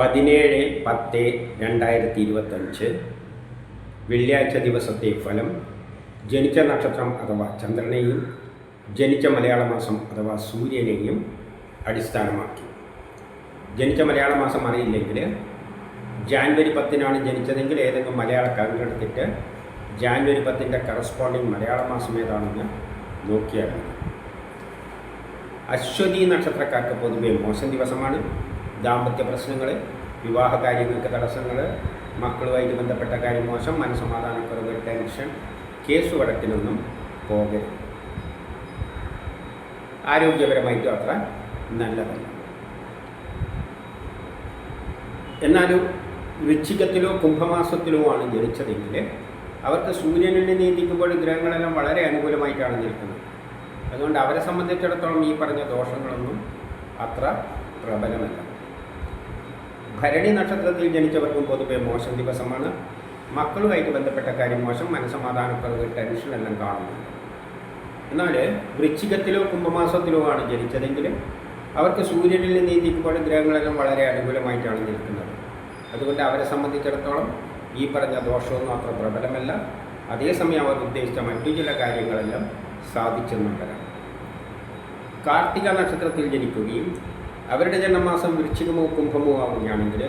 പതിനേഴ് പത്ത് രണ്ടായിരത്തി ഇരുപത്തഞ്ച് വെള്ളിയാഴ്ച ദിവസത്തെ ഫലം ജനിച്ച നക്ഷത്രം അഥവാ ചന്ദ്രനെയും ജനിച്ച മലയാള മാസം അഥവാ സൂര്യനെയും അടിസ്ഥാനമാക്കി. ജനിച്ച മലയാള മാസം അറിയില്ലെങ്കിൽ ജാൻവരി പത്തിനാണ് ജനിച്ചതെങ്കിൽ ഏതെങ്കിലും മലയാള കലണ്ടർ എടുത്തിട്ട് ജാൻവരി പത്തിന്റെ കറസ്പോണ്ടിങ് മലയാള മാസം ഏതാണെന്ന് നോക്കിയാൽ അശ്വതി നക്ഷത്രക്കാർക്ക് പൊതുവെ മോശം ദിവസമാണ്. ദാമ്പത്യ പ്രശ്നങ്ങൾ വിവാഹ കാര്യങ്ങൾക്ക് തടസ്സങ്ങൾ മക്കളുമായിട്ട് ബന്ധപ്പെട്ട കാര്യം മോശം മനസ്സമാധാനക്കുറവ് ടെൻഷൻ കേസ് വഴക്കിനൊന്നും പോകരുത്. ആരോഗ്യപരമായിട്ടും അത്ര നല്ലതല്ല. എന്നാലും വൃശ്ചികത്തിലോ കുംഭമാസത്തിലോ ആണ് ജനിച്ചതെങ്കിൽ അവർക്ക് സൂര്യനിൽ നീന്തിക്കുമ്പോൾ ഗ്രഹങ്ങളെല്ലാം വളരെ അനുകൂലമായിട്ടാണ് നിൽക്കുന്നത്. അതുകൊണ്ട് അവരെ സംബന്ധിച്ചിടത്തോളം ഈ പറഞ്ഞ ദോഷങ്ങളൊന്നും അത്ര പ്രബലമല്ല. ഭരണി നക്ഷത്രത്തിൽ ജനിച്ചവർക്കും പൊതുവെ മോശം ദിവസമാണ്. മക്കളുമായിട്ട് ബന്ധപ്പെട്ട കാര്യം മോശം മനസ്സമാധാനക്കുറവ് ടെൻഷൻ എല്ലാം കാണുന്നുണ്ട് എന്നാൽ വൃശ്ചികത്തിലോ കുംഭമാസത്തിലോ ആണ് ജനിച്ചതെങ്കിൽ അവർക്ക് സൂര്യനിൽ നിന്ന് നീന്തിക്കുമ്പോൾ ഗ്രഹങ്ങളെല്ലാം വളരെ അനുകൂലമായിട്ടാണ് നിൽക്കുന്നത്. അതുകൊണ്ട് അവരെ സംബന്ധിച്ചിടത്തോളം ഈ പറഞ്ഞ ദോഷമൊന്നും അത്ര പ്രബലമല്ല. അതേസമയം അവർ ഉദ്ദേശിച്ച മറ്റു ചില കാര്യങ്ങളെല്ലാം വരാം കാർത്തിക നക്ഷത്രത്തിൽ ജനിക്കുകയും അവരുടെ ജന്മമാസം വൃശ്ചികമോ കുംഭമോ ആവുകയാണെങ്കിൽ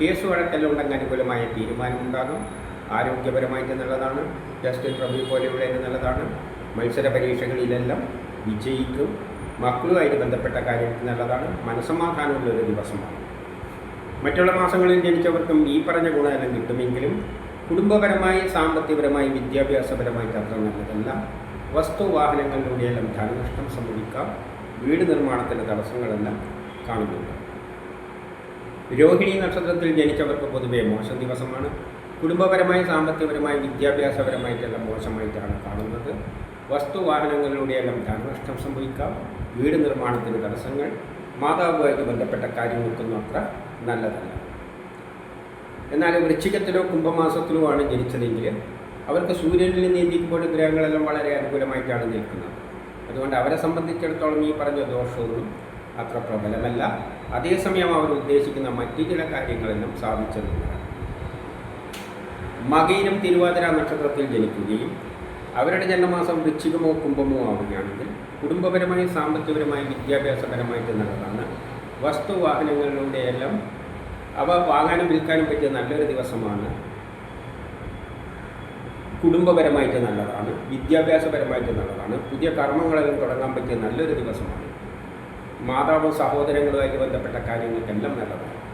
കേസ് വഴക്കെല്ലാം അനുകൂലമായ തീരുമാനമുണ്ടാകും. ആരോഗ്യപരമായിട്ട് നല്ലതാണ് ജസ്റ്റിൻ പ്രഭു പോലെയുള്ള നല്ലതാണ് മത്സര പരീക്ഷകളിലെല്ലാം വിജയിക്കും. മക്കളുമായിട്ട് ബന്ധപ്പെട്ട കാര്യത്തിൽ നല്ലതാണ് മനസ്സമാധാനമുള്ള ഒരു ദിവസമാണ്. മറ്റുള്ള മാസങ്ങളിൽ ജനിച്ചവർക്കും ഈ പറഞ്ഞ ഗുണമെല്ലാം കിട്ടുമെങ്കിലും കുടുംബപരമായി സാമ്പത്തികപരമായി വിദ്യാഭ്യാസപരമായിട്ട് അത്ര നല്ലതല്ല. വസ്തു വാഹനങ്ങളിലൂടെയെല്ലാം ധനനഷ്ടം സംഭവിക്കാം. വീട് നിർമ്മാണത്തിന്റെ തടസ്സങ്ങളെല്ലാം കാണുന്നുണ്ട്. രോഹിണി നക്ഷത്രത്തിൽ ജനിച്ചവർക്ക് പൊതുവെ മോശം ദിവസമാണ്. കുടുംബപരമായി സാമ്പത്തികപരമായി വിദ്യാഭ്യാസപരമായിട്ടെല്ലാം മോശമായിട്ടാണ് കാണുന്നത്. വസ്തു വാഹനങ്ങളിലൂടെയെല്ലാം ധനനഷ്ടം സംഭവിക്കാം. വീട് നിർമ്മാണത്തിന് തടസ്സങ്ങൾ. മാതാവുമായിട്ട് ബന്ധപ്പെട്ട കാര്യങ്ങൾക്കൊന്നും അത്ര നല്ലതല്ല. എന്നാൽ വൃശ്ചികത്തിലോ കുംഭമാസത്തിലോ ആണ് ജനിച്ചതെങ്കിൽ അവർക്ക് സൂര്യനിൽ നീന്തിക്കുമ്പോൾ ഗ്രഹങ്ങളെല്ലാം വളരെ അനുകൂലമായിട്ടാണ് നിൽക്കുന്നത്. അതുകൊണ്ട് അവരെ സംബന്ധിച്ചിടത്തോളം ഈ പറഞ്ഞ ദോഷമൊന്നും അത്ര പ്രബലമല്ല. അതേസമയം അവർ ഉദ്ദേശിക്കുന്ന മറ്റു ചില കാര്യങ്ങളെല്ലാം സാധിച്ചെന്നുള്ളതാണ് മകയിലും തിരുവാതിര നക്ഷത്രത്തിൽ ജനിക്കുകയും അവരുടെ ജന്മമാസം വൃശ്ചികമോ കുംഭമോ ആവുകയാണെങ്കിൽ കുടുംബപരമായി സാമ്പത്തികപരമായി വിദ്യാഭ്യാസപരമായിട്ട് നല്ലതാണ്. വസ്തു വാഹനങ്ങളിലൂടെയെല്ലാം അവ വാങ്ങാനും വിൽക്കാനും പറ്റിയ നല്ലൊരു ദിവസമാണ്. കുടുംബപരമായിട്ട് നല്ലതാണ്. വിദ്യാഭ്യാസപരമായിട്ട് നല്ലതാണ്. പുതിയ കർമ്മങ്ങളെല്ലാം തുടങ്ങാൻ പറ്റിയ നല്ലൊരു ദിവസമാണ്. മാതാവും സഹോദരങ്ങളുമായിട്ട് ബന്ധപ്പെട്ട കാര്യങ്ങൾക്കെല്ലാം നല്ലതാണ്.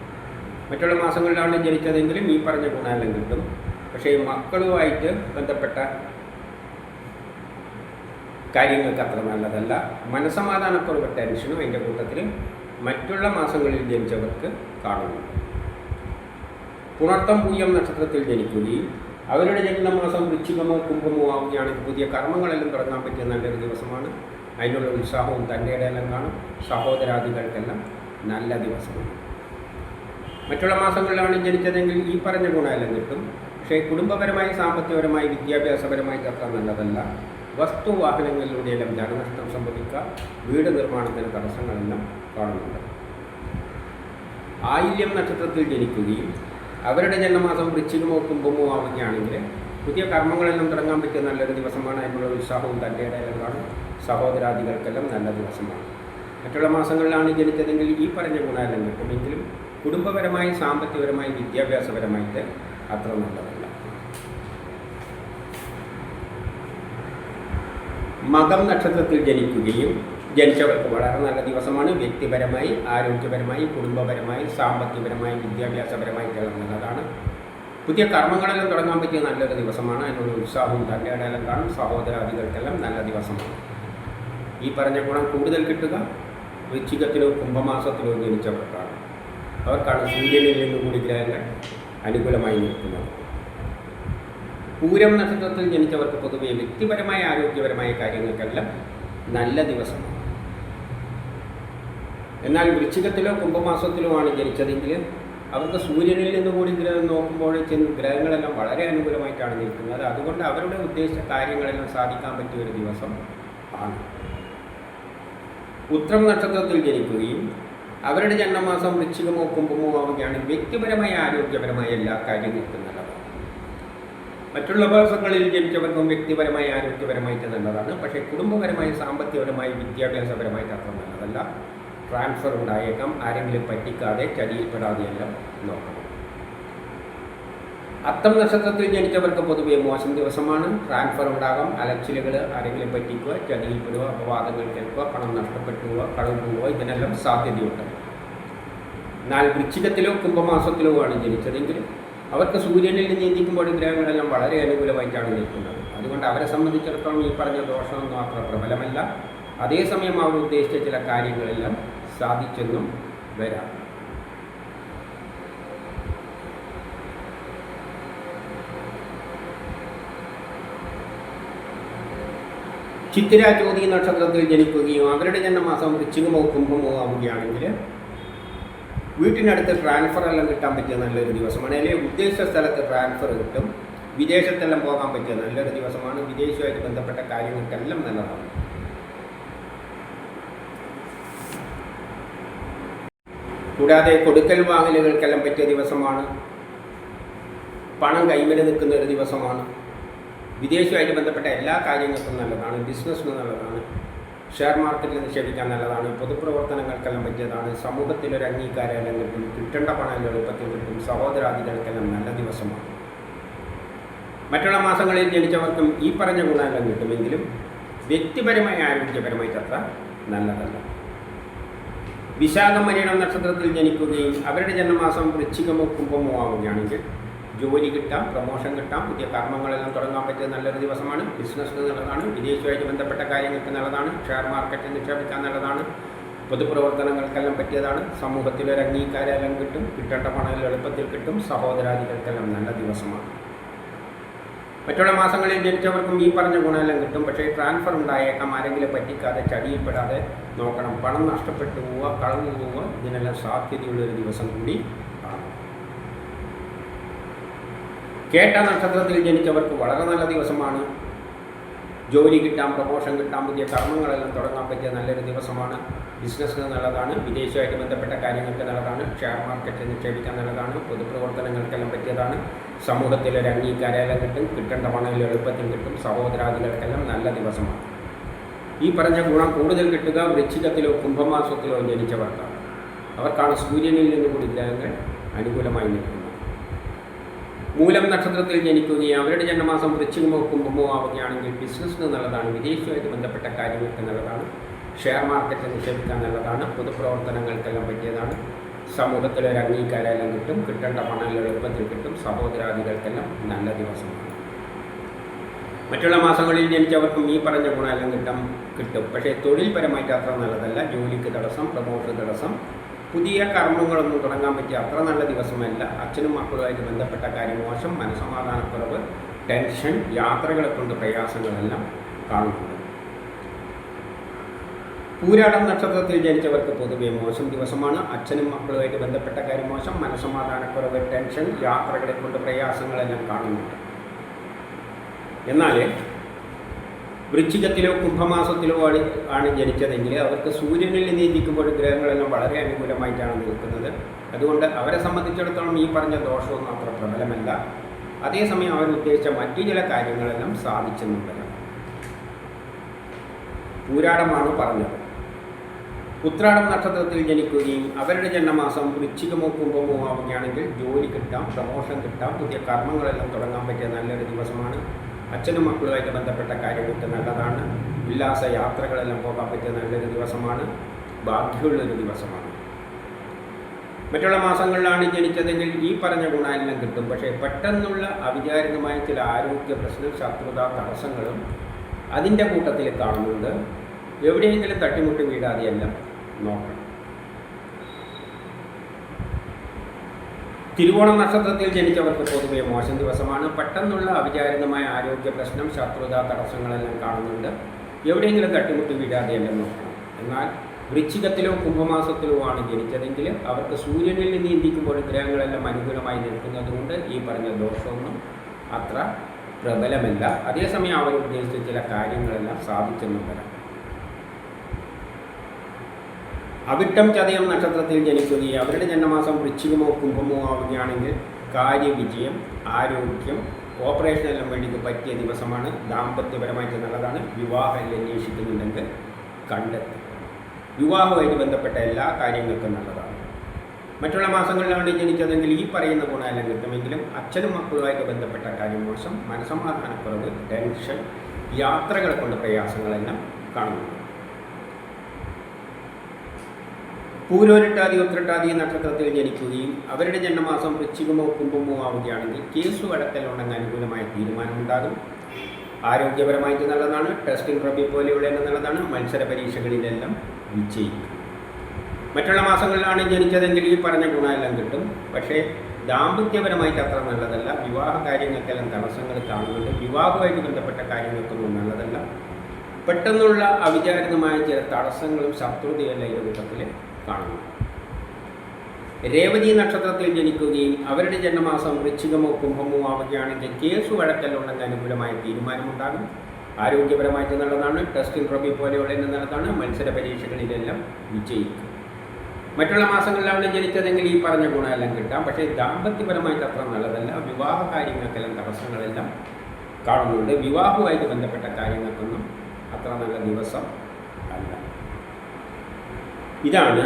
മറ്റുള്ള മാസങ്ങളിലാണ് ജനിച്ചതെങ്കിലും ഈ പറഞ്ഞ ഗുണമെല്ലാം കിട്ടും. പക്ഷേ മക്കളുമായിട്ട് ബന്ധപ്പെട്ട കാര്യങ്ങൾക്ക് അത്ര നല്ലതല്ല. മനസമാധാനക്കുറവ് ടെൻഷനും എന്റെ കൂട്ടത്തിൽ മറ്റുള്ള മാസങ്ങളിൽ ജനിച്ചവർക്ക് കാണുന്നു. പുണർത്തം പൂയം നക്ഷത്രത്തിൽ ജനിക്കുകയും അവരുടെ ജന്മമാസം വൃശ്ചികമോ കുംഭമോ ആവുകയാണെങ്കിൽ പുതിയ കർമ്മങ്ങളെല്ലാം തുടങ്ങാൻ പറ്റിയ നല്ലൊരു ദിവസമാണ്. അതിനുള്ള ഉത്സാഹവും തന്റെ ഇടയിലും കാണും സഹോദരാദികൾക്കെല്ലാം നല്ല ദിവസമാണ് മറ്റുള്ള മാസങ്ങളിലാണ് ജനിച്ചതെങ്കിൽ ഈ പറഞ്ഞ ഗുണമെല്ലാം കിട്ടും. പക്ഷേ കുടുംബപരമായി സാമ്പത്തികപരമായി വിദ്യാഭ്യാസപരമായി തത്ര നല്ലതല്ല. വസ്തു വാഹനങ്ങളിലൂടെയെല്ലാം ധനനഷ്ടം സംഭവിക്കുക വീട് നിർമ്മാണത്തിന് തടസ്സങ്ങളെല്ലാം കാണുന്നുണ്ട്. ആയില്യം നക്ഷത്രത്തിൽ ജനിക്കുകയും അവരുടെ ജന്മമാസം വൃശ്ചികമോ കുംഭമോ ആവുകയാണെങ്കിൽ പുതിയ കർമ്മങ്ങളെല്ലാം തുടങ്ങാൻ പറ്റിയ നല്ലൊരു ദിവസമാണ് അതിനുള്ള ഉത്സാഹവും തന്റെ ഇടയിലും കാണും. സഹോദരാദികൾക്കെല്ലാം നല്ല ദിവസമാണ്. മറ്റുള്ള മാസങ്ങളിലാണ് ജനിച്ചതെങ്കിൽ ഈ പറഞ്ഞ ഗുണമെല്ലാം കിട്ടുമെങ്കിലും കുടുംബപരമായി സാമ്പത്തികപരമായി വിദ്യാഭ്യാസപരമായിട്ട് അത്ര നല്ലതല്ല. മകം നക്ഷത്രത്തിൽ ജനിക്കുകയും ജനിച്ചവർക്ക് വളരെ നല്ല ദിവസമാണ്. വ്യക്തിപരമായി ആരോഗ്യപരമായി കുടുംബപരമായി സാമ്പത്തികപരമായി വിദ്യാഭ്യാസപരമായി തിളങ്ങുന്നതാണ് പുതിയ കർമ്മങ്ങളെല്ലാം തുടങ്ങാൻ പറ്റിയ നല്ലൊരു ദിവസമാണ്. അതിനുള്ള ഉത്സാഹവും തന്റെ ഇടയിലും കാണും. സഹോദരാദികൾക്കെല്ലാം നല്ല ദിവസമാണ്. ഈ പറഞ്ഞ ഗുണം കൂടുതൽ കിട്ടുക? വൃശ്ചികത്തിലോ കുംഭമാസത്തിലോ ജനിച്ചവർക്കാണ് അവർക്കാണ് സൂര്യനിൽ നിന്ന് കൂടി ഗ്രഹങ്ങൾ അനുകൂലമായി നിൽക്കുന്നത്. പൂരം നക്ഷത്രത്തിൽ ജനിച്ചവർക്ക് പൊതുവെ വ്യക്തിപരമായ ആരോഗ്യപരമായ കാര്യങ്ങൾക്കെല്ലാം നല്ല ദിവസമാണ്. എന്നാൽ വൃശ്ചികത്തിലോ കുംഭമാസത്തിലോ ആണ് ജനിച്ചതെങ്കിൽ അവർക്ക് സൂര്യനിൽ നിന്ന് കൂടി ഗ്രഹം നോക്കുമ്പോൾ ഗ്രഹങ്ങളെല്ലാം വളരെ അനുകൂലമായിട്ടാണ് നിൽക്കുന്നത്. അതുകൊണ്ട് അവരുടെ ഉദ്ദേശിച്ച കാര്യങ്ങളെല്ലാം സാധിക്കാൻ പറ്റിയ ഒരു ദിവസം ആണ്. ഉത്രം നക്ഷത്രത്തിൽ ജനിക്കുകയും അവരുടെ ജന്മമാസം വൃശ്ചികമോ കുംഭമോ ആവുകയാണ്. വ്യക്തിപരമായ ആരോഗ്യപരമായ എല്ലാ കാര്യങ്ങൾക്കും നല്ലതാണ് മറ്റുള്ള മാസങ്ങളിൽ ജനിച്ചവർക്കും വ്യക്തിപരമായി ആരോഗ്യപരമായിട്ട് നല്ലതാണ്. പക്ഷേ കുടുംബപരമായി സാമ്പത്തികപരമായി വിദ്യാഭ്യാസപരമായിട്ട് അത്ര നല്ലതല്ല. ട്രാൻസ്ഫർ ഉണ്ടായേക്കാം. ആരെങ്കിലും പറ്റിക്കാതെ ചതിയിൽപ്പെടാതെയെല്ലാം നോക്കണം. അത്തം നക്ഷത്രത്തിൽ ജനിച്ചവർക്ക് പൊതുവെ മോശം ദിവസമാണ്. ട്രാൻസ്ഫർ ഉണ്ടാകാം. അലച്ചിലുകൾ ആരെങ്കിലും പറ്റിക്കുക ചതിയിൽപ്പെടുക അപവാദങ്ങൾ കേൾക്കുക പണം നഷ്ടപ്പെട്ടു പോവുക കളവ് പോവുക ഇതിനെല്ലാം സാധ്യതയുണ്ട്. എന്നാൽ വൃശ്ചികത്തിലോ കുംഭമാസത്തിലോ ആണ് ജനിച്ചതെങ്കിൽ അവർക്ക് സൂര്യനിൽ നീന്തിക്കുമ്പോൾ ഗ്രഹങ്ങളെല്ലാം വളരെ അനുകൂലമായിട്ടാണ് നിൽക്കുന്നത്. അതുകൊണ്ട് അവരെ സംബന്ധിച്ചിടത്തോളം ഈ പറഞ്ഞ ദോഷമൊന്നും അത്ര പ്രബലമല്ല. അതേസമയം അവർ ഉദ്ദേശിച്ച ചില കാര്യങ്ങളെല്ലാം സാധിച്ചെന്നും വരാം. ചിത്തിര ജ്യോതി നക്ഷത്രത്തിൽ ജനിക്കുകയും അവരുടെ ജന്മമാസം വൃശ്ചികമോ കുംഭമോ ആവുകയാണെങ്കിൽ വീട്ടിനടുത്ത് ട്രാൻസ്ഫർ എല്ലാം കിട്ടാൻ പറ്റിയ നല്ലൊരു ദിവസമാണ്. അല്ലെങ്കിൽ ഉദ്ദേശിച്ച സ്ഥലത്ത് ട്രാൻസ്ഫർ കിട്ടും. വിദേശത്തെല്ലാം പോകാൻ പറ്റിയ നല്ലൊരു ദിവസമാണ്. വിദേശവുമായിട്ട് ബന്ധപ്പെട്ട കാര്യങ്ങൾക്കെല്ലാം നല്ലതാണ്. കൂടാതെ കൊടുക്കൽ വാങ്ങലുകൾക്കെല്ലാം പറ്റിയ ദിവസമാണ്. പണം കൈമല നിൽക്കുന്ന ഒരു ദിവസമാണ്. വിദേശവുമായിട്ട് ബന്ധപ്പെട്ട എല്ലാ കാര്യങ്ങൾക്കും നല്ലതാണ് ബിസിനസ്സിന് നല്ലതാണ് ഷെയർ മാർക്കറ്റിൽ നിക്ഷേപിക്കാൻ നല്ലതാണ് പൊതുപ്രവർത്തനങ്ങൾക്കെല്ലാം പറ്റിയതാണ് സമൂഹത്തിലൊരു അംഗീകാരം കിട്ടും കിട്ടേണ്ട പണം എളുപ്പത്തിൽ കിട്ടും സഹോദരാദികൾക്കെല്ലാം നല്ല ദിവസമാണ്. മറ്റുള്ള മാസങ്ങളിൽ ജനിച്ചവർക്കും ഈ പറഞ്ഞ ഗുണമെല്ലാം കിട്ടുമെങ്കിലും വ്യക്തിപരമായ ആരോഗ്യപരമായിട്ടത്ര നല്ലതല്ല. വിശാഖം മലയാളം നക്ഷത്രത്തിൽ ജനിക്കുകയും അവരുടെ ജന്മമാസം വൃശ്ചികമോ കുംഭമോ ആവുകയാണെങ്കിൽ ജോലി കിട്ടാം പ്രൊമോഷൻ കിട്ടാം പുതിയ കർമ്മങ്ങളെല്ലാം തുടങ്ങാൻ പറ്റിയ നല്ലൊരു ദിവസമാണ്. ബിസിനസ് നല്ലതാണ് വിദേശവുമായിട്ട് ബന്ധപ്പെട്ട കാര്യങ്ങൾക്ക് നല്ലതാണ് ഷെയർ മാർക്കറ്റിൽ നിക്ഷേപിക്കാൻ നല്ലതാണ് പൊതുപ്രവർത്തനങ്ങൾക്കെല്ലാം പറ്റിയതാണ്. സമൂഹത്തിലൊരു അംഗീകാരമെല്ലാം കിട്ടും കിട്ടേണ്ട പണം എളുപ്പത്തിൽ കിട്ടും സഹോദരാദികൾക്കെല്ലാം നല്ല ദിവസമാണ്. മറ്റുള്ള മാസങ്ങളിൽ ജനിച്ചവർക്കും ഈ പറഞ്ഞ ഗുണമെല്ലാം കിട്ടും പക്ഷേ ട്രാൻസ്ഫർ ഉണ്ടായേക്കാം ആരെങ്കിലും പറ്റിക്കാതെ ചടിയിൽപ്പെടാതെ നോക്കണം. പണം നഷ്ടപ്പെട്ടു പോവുക കളഞ്ഞു പോവുക ഇതിനെല്ലാം സാധ്യതയുള്ളൊരു ദിവസം കൂടി ആണ് കേട്ട നക്ഷത്രത്തിൽ ജനിച്ചവർക്ക് വളരെ നല്ല ദിവസമാണ്. ജോലി കിട്ടാം പ്രമോഷൻ കിട്ടാം പുതിയ കർമ്മങ്ങളെല്ലാം തുടങ്ങാൻ പറ്റിയ നല്ലൊരു ദിവസമാണ്. ബിസിനസ്സിന് നല്ലതാണ് വിദേശമായിട്ട് ബന്ധപ്പെട്ട കാര്യങ്ങൾക്ക് നല്ലതാണ് ഷെയർ മാർക്കറ്റിൽ നിക്ഷേപിക്കാൻ നല്ലതാണ് പൊതുപ്രവർത്തനങ്ങൾക്കെല്ലാം പറ്റിയതാണ്. സമൂഹത്തിലൊരു അംഗീകാരമെല്ലാം കിട്ടും കിട്ടേണ്ട പണം എളുപ്പത്തിൽ കിട്ടും സഹോദരാദികൾക്കെല്ലാം നല്ല ദിവസമാണ്. ഈ പറഞ്ഞ ഗുണം കൂടുതൽ കിട്ടുക വൃശ്ചികത്തിലോ കുംഭമാസത്തിലോ ജനിച്ചവർക്കാണ്. അവർക്കാണ് സൂര്യനിൽ നിന്ന് കൂടി ഗ്രഹങ്ങൾ അനുകൂലമായി നിൽക്കുന്നത്. മൂലം നക്ഷത്രത്തിൽ ജനിക്കുകയും അവരുടെ ജന്മമാസം വൃശ്ചികമോ കുംഭമോ ആവുകയാണെങ്കിൽ ബിസിനസ്സിന് നല്ലതാണ്. വിദേശവുമായിട്ട് ബന്ധപ്പെട്ട കാര്യങ്ങൾക്ക് നല്ലതാണ്. ഷെയർ മാർക്കറ്റിൽ നിക്ഷേപിക്കാൻ നല്ലതാണ്. പൊതുപ്രവർത്തനങ്ങൾക്കെല്ലാം പറ്റിയതാണ്. സമൂഹത്തിലൊരു അംഗീകാരമെല്ലാം കിട്ടും. കിട്ടേണ്ട പണം എളുപ്പത്തിൽ കിട്ടും. സഹോദരാദികൾക്കെല്ലാം നല്ല ദിവസമാണ്. മറ്റുള്ള മാസങ്ങളിൽ ജനിച്ചവർക്കും ഈ പറഞ്ഞ ഗുണമെല്ലാം കിട്ടും. കിട്ടും. പക്ഷേ തൊഴിൽപരമായിട്ട് അത്ര നല്ലതല്ല. ജോലിക്ക് തടസ്സം പ്രമോഷൻ തടസ്സം പുതിയ കർമ്മങ്ങളൊന്നും തുടങ്ങാൻ പറ്റിയ അത്ര നല്ല ദിവസമല്ല. അച്ഛനും മക്കളുമായിട്ട് ബന്ധപ്പെട്ട കാര്യം മോശം. മനസമാധാനക്കുറവ് ടെൻഷൻ യാത്രകളെ കൊണ്ട് പ്രയാസങ്ങളെല്ലാം കാണുന്നുണ്ട്. പൂരാടം നക്ഷത്രത്തിൽ ജനിച്ചവർക്ക് പൊതുവെ മോശം ദിവസമാണ്. അച്ഛനും മക്കളുമായിട്ട് ബന്ധപ്പെട്ട കാര്യം മോശം. മനസമാധാനക്കുറവ് ടെൻഷൻ യാത്രകളെ കൊണ്ട് പ്രയാസങ്ങളെല്ലാം കാണുന്നുണ്ട്. എന്നാൽ വൃശ്ചികത്തിലോ കുംഭമാസത്തിലോ ആണ് ആണ് ജനിച്ചതെങ്കിൽ അവർക്ക് സൂര്യനിൽ നീതിക്കുമ്പോൾ ഗ്രഹങ്ങളെല്ലാം വളരെ അനുകൂലമായിട്ടാണ് നിൽക്കുന്നത്. അതുകൊണ്ട് അവരെ സംബന്ധിച്ചിടത്തോളം ഈ പറഞ്ഞ ദോഷമൊന്നും അത്ര പ്രബലമല്ല. അതേസമയം അവർ ഉദ്ദേശിച്ച മറ്റു ചില കാര്യങ്ങളെല്ലാം സാധിച്ചെന്നും വരാം പൂരാടമാണ് പറഞ്ഞത്. ഉത്രാടം നക്ഷത്രത്തിൽ ജനിക്കുകയും അവരുടെ ജന്മമാസം വൃശ്ചികമോ കുംഭമോ ആവുകയാണെങ്കിൽ ജോലി കിട്ടാം പ്രമോഷൻ കിട്ടാം പുതിയ കർമ്മങ്ങളെല്ലാം തുടങ്ങാൻ പറ്റിയ നല്ലൊരു ദിവസമാണ് അച്ഛനും മക്കളുമായിട്ട് ബന്ധപ്പെട്ട കാര്യങ്ങളൊക്കെ നല്ലതാണ്. ഉല്ലാസ യാത്രകളെല്ലാം പോകാൻ പറ്റിയ നല്ലൊരു ദിവസമാണ്. ഭാഗ്യമുള്ളൊരു ദിവസമാണ്. മറ്റുള്ള മാസങ്ങളിലാണ് ജനിച്ചതെങ്കിൽ ഈ പറഞ്ഞ ഗുണമെല്ലാം കിട്ടും. പക്ഷേ പെട്ടെന്നുള്ള അവിചാരിതമായ ചില ആരോഗ്യ പ്രശ്നം ശത്രുത തടസ്സങ്ങളും അതിന്റെ കൂട്ടത്തിൽ കാണുന്നുണ്ട്. എവിടെയെങ്കിലും തട്ടിമുട്ടി വീടാതെയെല്ലാം നോക്കണം. തിരുവോണം നക്ഷത്രത്തിൽ ജനിച്ചവർക്ക് പൊതുവെ മോശം ദിവസമാണ്. പെട്ടെന്നുള്ള അവിചാരിതമായ ആരോഗ്യ പ്രശ്നം ശത്രുത തടസ്സങ്ങളെല്ലാം കാണുന്നുണ്ട്. എവിടെയെങ്കിലും തട്ടിമുട്ടി വീഴാതെയെല്ലാം നോക്കണം. എന്നാൽ വൃശ്ചികത്തിലോ കുംഭമാസത്തിലോ ആണ് ജനിച്ചതെങ്കിൽ അവർക്ക് സൂര്യനിൽ നിന്ന് ഇന്ത്യക്കുമ്പോൾ ഗ്രഹങ്ങളെല്ലാം അനുകൂലമായി നിൽക്കുന്നതുകൊണ്ട് ഈ പറഞ്ഞ ദോഷമൊന്നും അത്ര പ്രബലമല്ല. അതേസമയം അവർ ഉദ്ദേശിച്ച ചില കാര്യങ്ങളെല്ലാം സാധിച്ചെന്നും വരാം. അവിട്ടം ചതയം നക്ഷത്രത്തിൽ ജനിക്കുകയും അവരുടെ ജന്മമാസം വൃശ്ചികമോ കുംഭമോ ആവുകയാണെങ്കിൽ കാര്യവിജയം ആരോഗ്യം ഓപ്പറേഷനെല്ലാം വേണ്ടിക്ക് പറ്റിയ ദിവസമാണ്. ദാമ്പത്യപരമായിട്ട് നല്ലതാണ്. വിവാഹം അന്വേഷിക്കുന്നുണ്ടെങ്കിൽ കണ്ടെത്തും വിവാഹവുമായിട്ട് ബന്ധപ്പെട്ട എല്ലാ കാര്യങ്ങൾക്കും നല്ലതാണ്. മറ്റുള്ള മാസങ്ങളിലാണ് ജനിച്ചതെങ്കിൽ ഈ പറയുന്ന ഗുണമെല്ലാം കിട്ടുമെങ്കിലും അച്ഛനും മക്കളുമായിട്ട് ബന്ധപ്പെട്ട കാര്യം മോശം. മനസമാധാനക്കുറവ് ടെൻഷൻ യാത്രകളെ കൊണ്ട് പ്രയാസങ്ങളെല്ലാം കാണുന്നു പൂരോരിട്ടാതി ഉത്രട്ടാതി നക്ഷത്രത്തിൽ ജനിക്കുകയും അവരുടെ ജന്മമാസം വൃശ്ചികമോ കുംഭമോ ആവുകയാണെങ്കിൽ കേസ് കേസു ഉണ്ടെന്ന് അനുകൂലമായ തീരുമാനമുണ്ടാകും. ആരോഗ്യപരമായിട്ട് നല്ലതാണ് ടെസ്റ്റിംഗ് റബി പോലെയുള്ള നല്ലതാണ് മത്സര പരീക്ഷകളിലെല്ലാം വിജയിക്കും. മറ്റുള്ള മാസങ്ങളിലാണ് ജനിച്ചതെങ്കിൽ ഈ പറഞ്ഞ ഗുണമെല്ലാം കിട്ടും. പക്ഷേ ദാമ്പത്യപരമായിട്ട് അത്ര നല്ലതല്ല. വിവാഹ കാര്യങ്ങൾക്കെല്ലാം തടസ്സങ്ങൾ കാണുന്നുണ്ട്. വിവാഹവുമായിട്ട് ബന്ധപ്പെട്ട കാര്യങ്ങൾക്കൊന്നും നല്ലതല്ല. പെട്ടെന്നുള്ള അവിചാരിതമായ ചില തടസ്സങ്ങളും ശത്രുതയല്ല ഈ കൂട്ടത്തിൽ കാണുന്നു. രേവതി നക്ഷത്രത്തിൽ ജനിക്കുകയും അവരുടെ ജന്മമാസം വൃശ്ചികമോ കുംഭമോ ആവുകയാണെങ്കിൽ കേസ് വഴക്കല്ലുണ്ടെങ്കിൽ അനുകൂലമായ തീരുമാനമുണ്ടാകും. ആരോഗ്യപരമായിട്ട് നല്ലതാണ്. ടെസ്റ്റിംഗ് റബി പോലെയുള്ള നല്ലതാണ്. മത്സര പരീക്ഷകളിലെല്ലാം വിജയിക്കും. മറ്റുള്ള മാസങ്ങളിലാണ് ജനിച്ചതെങ്കിൽ ഈ പറഞ്ഞ ഗുണമെല്ലാം കിട്ടാം. പക്ഷേ ദാമ്പത്യപരമായിട്ട് അത്ര നല്ലതല്ല. വിവാഹ കാര്യങ്ങൾക്കെല്ലാം തടസ്സങ്ങളെല്ലാം കാണുന്നുണ്ട്. വിവാഹവുമായിട്ട് ബന്ധപ്പെട്ട കാര്യങ്ങൾക്കൊന്നും അത്ര നല്ല ദിവസം ഇതാണ്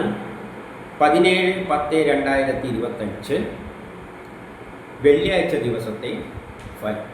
പതിനേഴ് പത്ത് രണ്ടായിരത്തി ഇരുപത്തഞ്ച് വെള്ളിയാഴ്ച ദിവസത്തെ ഫലം.